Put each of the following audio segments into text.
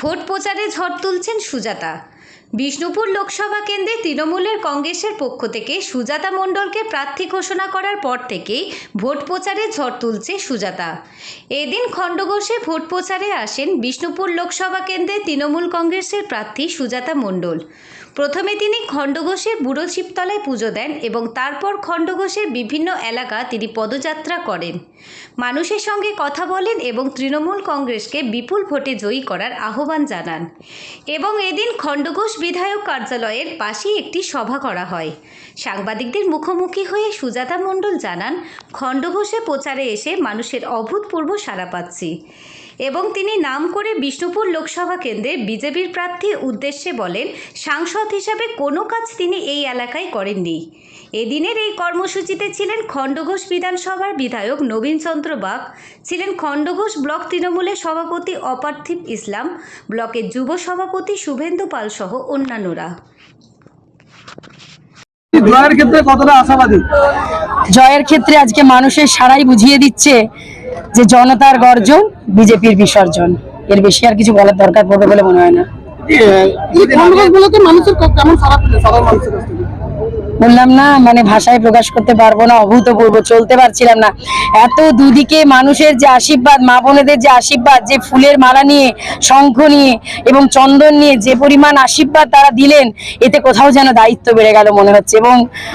Vote প্রচারে ঝড় তুলছেন সুজাতা। বিষ্ণুপুর লোকসভা কেন্দ্রে তৃণমূলের কংগ্রেসের পক্ষ থেকে সুজাতা মণ্ডলকে প্রার্থী ঘোষণা করার পর থেকেই ভোট প্রচারে ঝড় তুলছে সুজাতা। এদিন খণ্ডঘোষে ভোট প্রচারে আসেন বিষ্ণুপুর লোকসভা কেন্দ্রে তৃণমূল কংগ্রেসের প্রার্থী সুজাতা মণ্ডল। প্রথমে তিনি খণ্ডঘোষে বুড়ো শিবতলায় পুজো দেন এবং তারপর খণ্ডঘোষের বিভিন্ন এলাকা তিনি পদযাত্রা করেন। মানুষের সঙ্গে কথা বলেন এবং তৃণমূল কংগ্রেসকে বিপুল ভোটে জয়ী করার আহ্বান জানান। এবং এদিন খণ্ডঘোষ বিধায়ক কার্যালয়ের পাশেই একটি সভা করা হয়। সাংবাদিকদের মুখোমুখি হয়ে সুজাতা মণ্ডল জানান, খণ্ডঘোষে প্রচারে এসে মানুষের অভূতপূর্ব সাড়া পাচ্ছি এবং তিনি নাম করে বিষ্ণুপুর লোকসভা কেন্দ্রে বিজেপির প্রার্থী উদ্দেশ্যে বলেন, সাংসদ হিসাবে কোনো কাজ তিনি এই এলাকায় করেননি। এদিনের এই কর্মসূচিতে ছিলেন খণ্ডঘোষ বিধানসভার বিধায়ক নবীন চন্দ্র বাগ, ছিলেন খণ্ডঘোষ ব্লক তৃণমূলের সভাপতি অপার্থিব ইসলাম, ব্লকের যুব সভাপতি শুভেন্দু পাল সহ অন্যান্যরা। জয়ের ক্ষেত্রে কতটা আশাবাদী? জয়ের ক্ষেত্রে আজকে মানুষের সারাই বুঝিয়ে দিচ্ছে যে জনতার গর্জন বিজেপির বিসর্জন। এর বেশি আর কিছু বলার দরকার পড়বে বলে মনে হয় না। মানুষের কেমন সারা সাধারণ মানুষের বললাম, না মানে ভাষায় প্রকাশ করতে পারব না, অভূতপূর্ব, চলতে পারছিলাম না। এত দুদিকে মানুষের যে আশীর্বাদ, মা বোনেদের যে আশীর্বাদ, যে ফুলের মালা নিয়ে, শঙ্খ নিয়ে এবং চন্দন নিয়ে যে পরিমাণ আশীর্বাদ তারা দিলেন, এতে কোথাও যেন দায়িত্ব বেড়ে গেল মনে হচ্ছে এবং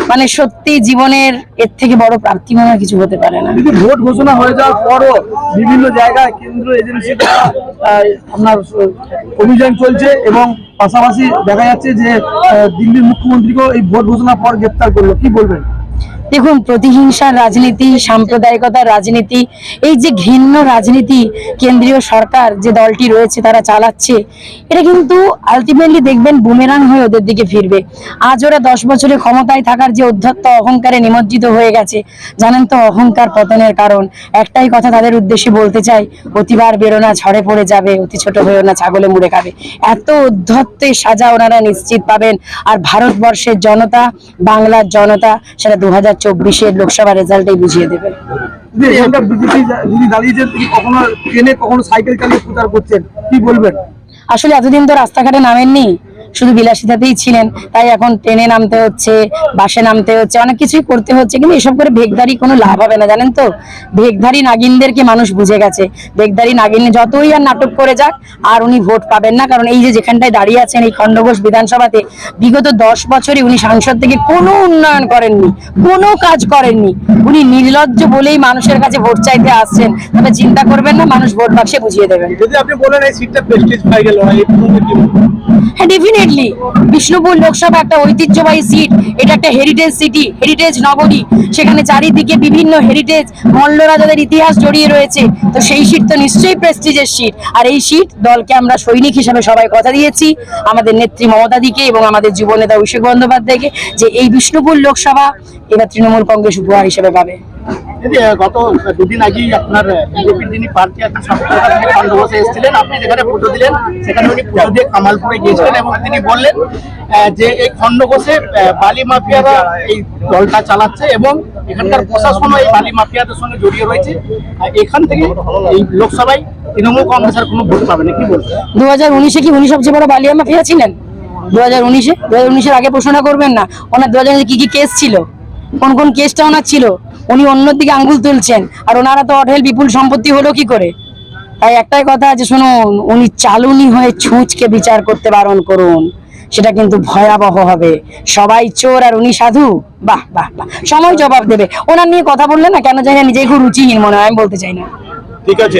মানে সত্যি জীবনের এর থেকে বড় প্রাপ্তি মনে কিছু হতে পারে না। ভোট ঘোষণা হয়ে যাওয়ার পরও বিভিন্ন জায়গায় কেন্দ্র এজেন্সি আপনার অভিযান চলছে এবং পাশাপাশি দেখা যাচ্ছে যে দিল্লির মুখ্যমন্ত্রীকেও এই ভোট ঘোষণার পর গ্রেপ্তার করল। কি বলবেন? দেখুন প্রতিহিংসার রাজনীতি সাম্প্রদায়িকতার রাজনীতি, এই যে ঘৃণ্য রাজনীতি কেন্দ্রীয় সরকার যে দলটি রয়েছে, তারা চালাচ্ছে, এটা কিন্তু আলটিমেটলি দেখবেন বুমেরাং হয়ে ওদের দিকে ফিরবে। আজ ওরা দশ বছরে ক্ষমতায় থাকার যে অধ্যত্ত অহংকারে নিমজ্জিত হয়ে গেছে, জানেন তো অহংকার পতনের কারণ। একটাই কথা তাদের উদ্দেশ্যে বলতে চাই, অতিবার বেরোনা ঝড়ে পড়ে যাবে, অতি ছোট হয়েও না ছাগলে মুড়ে খাবে। এত উদ্ধত্তে সাজা ওনারা নিশ্চিত পাবেন, আর ভারতবর্ষের জনতা, বাংলার জনতা, সেটা দু হাজার চব্বিশের লোকসভা রেজাল্টই বুঝিয়ে দেবে। দিদি বিজেপি যিনি দাঁড়িয়েছেন তিনি কখনো ট্রেনে কখনো সাইকেল চালিয়ে প্রচার করছেন কি বলবেন? আসলে এতদিন তো রাস্তাঘাটে নামেননি। শুধু বিলাসিতাতেই ছিলেন, তাই এখন ট্রেনে নামতে হচ্ছে, বাসে নামতে হচ্ছে, অনেক কিছুই করতে হচ্ছে, কিন্তু এসব করে ভেগধারি কোনো লাভ হবে না, জানেন তো? ভেগধারী নাগিনদেরকে মানুষ বুঝে গেছে। ভেগধারী নাগিন যতই আর নাটক করে যাক, আর উনি ভোট পাবেন না, কারণ এই যে যেখানটায় দাঁড়িয়ে আছেন এই খণ্ডঘোষ বিধানসভাতে, বিগত দশ বছরে উনি সাংসদ থেকে কোনো উন্নয়ন করেননি, কোনো কাজ করেননি। উনি নির্লজ্জ বলেই মানুষের কাছে ভোট চাইতে আসছেন। তবে চিন্তা করবেন না, মানুষ ভোট বাক্সে বুঝিয়ে দেবেন। যদি আপনি বলেন এই সিটটা প্রেস্টিজ পাই গেল হ্যাঁ ডেফিনেটলি বিষ্ণুপুর লোকসভা একটা ঐতিহ্যবাহী সিট এটা একটা হেরিটেজ সিটি হেরিটেজ নগরী। সেখানে চারিদিকে বিভিন্ন হেরিটেজ মল্ল রাজাদের ইতিহাস জড়িয়ে রয়েছে। তো সেই সিট তো নিশ্চয়ই প্রেস্টিজের সিট আর এই সিট দলকে আমরা সৈনিক হিসেবে সবাই কথা দিয়েছি। আমাদের নেত্রী মমতা দিকে এবং আমাদের যুব নেতা অভিষেক বন্দ্যোপাধ্যায়কে যে এই বিষ্ণুপুর লোকসভা এবার তৃণমূল কংগ্রেস উপহার হিসেবে পাবে। গত দুদিন আগেই আপনার এসেছিলেন। আপনি যেখানে পুজো দিলেন, সেখানে উনি গিয়েছিলেন এবং তিনি বললেন যে এই বালি মাফিয়ারা এই দলটা চালাচ্ছে এবং এখানকার বালি মাফিয়াদের সঙ্গে জড়িয়ে এখান থেকে এই লোকসভায় তৃণমূল কংগ্রেসের কোনো ভোট পাবে না, কি বলবেন? দু হাজার উনিশে কি উনি সবচেয়ে বড় বালিয়া মাফিয়া ছিলেন? দু হাজার উনিশে? দু হাজার উনিশের আগে প্রশ্ন করবেন না। ওনার দু হাজার কি কি কেস ছিল? কোন কোন কেসটা ওনার ছিল? উনি অন্যদিকে আঙ্গুল তুলছেন, আর ওনারা তো অঢেল বিপুল সম্পত্তি হলো কি করে? তাই একটাই কথা আছে, শুনুন, উনি চালুনি হয়ে ছুঁচকে বিচার করতে বারণ করুন, সেটা কিন্তু ভয়াবহ হবে। সবাই চোর আর উনি সাধু? বাহ বাহ বাহ, সময় জবাব দেবে। ওনার নিয়ে কথা বললে না, কেন জানি না নিজেই খুব রুচিহীন মনে হয়, আমি বলতে চাই না। ঠিক আছে